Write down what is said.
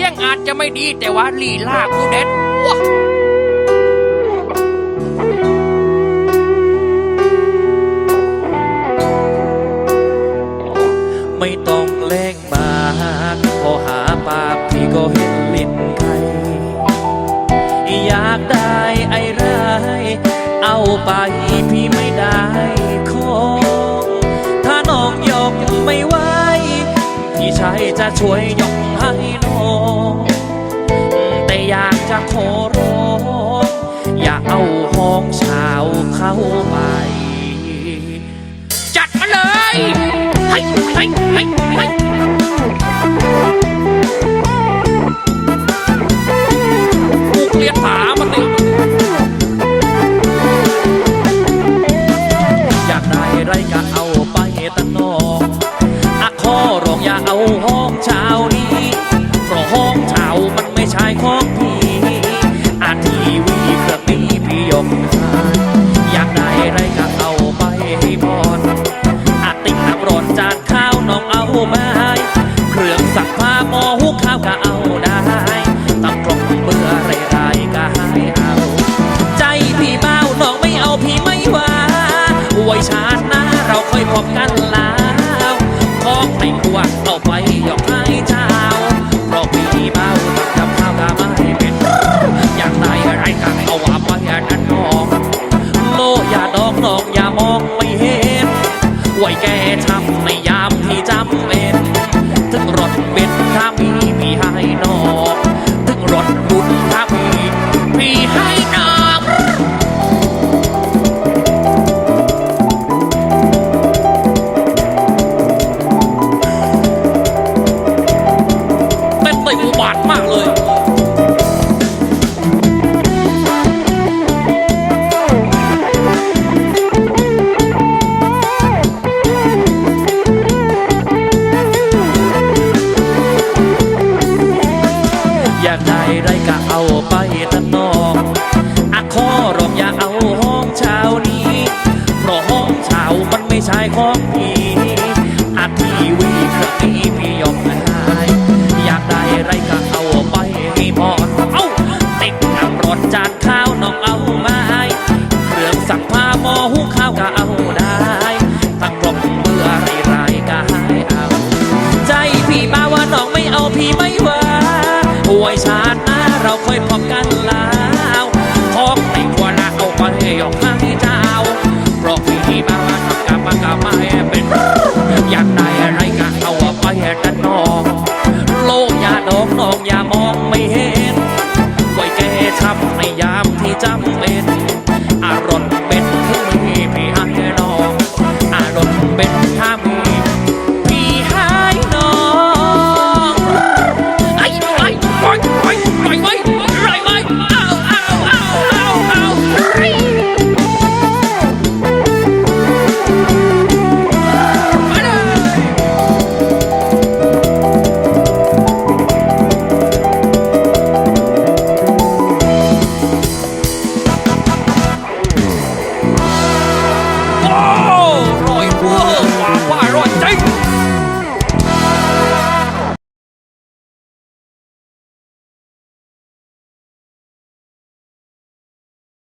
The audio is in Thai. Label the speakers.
Speaker 1: สียงอาจจะไม่ดีแต่ว่าลีลากูเด็ดว้า
Speaker 2: ไม่ต้องแรงมากพอหาปากพี่ก็เห็นลิ้นไก่อยากได้ไอ้ไรเอาไปพี่ไม่ได้ พี่ชายจะช่วยยกให้น้องแต่อยากจะขอร้องอย่าเอาห้องเช้าเข้าไป
Speaker 1: จัดมาเลยเฮ้ยเฮ้ยเฮ้ยเฮ้กูเกลียดหมามันเนี่ย
Speaker 2: อยากได้ไรก็เอาไปตั้งนอก ไว้แกช้ำไม่ยา อยากได้ไรก็เอาไปตั้งนอกอะขอร้องอย่าเอาห้องเช้านี้ เพราะห้องเช้ามันไม่ใช่ของพี่อาทีวีเครื่องนี้พี่ยกให้อยากได้ไรก็เอาไปให้พอเอ้าติดน้ำร้อนจานข้าวน้องเอามาให้เครื่องซักผ้าหม้อหุงข้าวก็เอาได้ทั้งกล่องเบื่อไรไรก็ให้เอา ใจพี่มาว่าน้องไม่เอาพี่ไม่ว่า ไว้ชาติหน้าเราค่อยพบกัน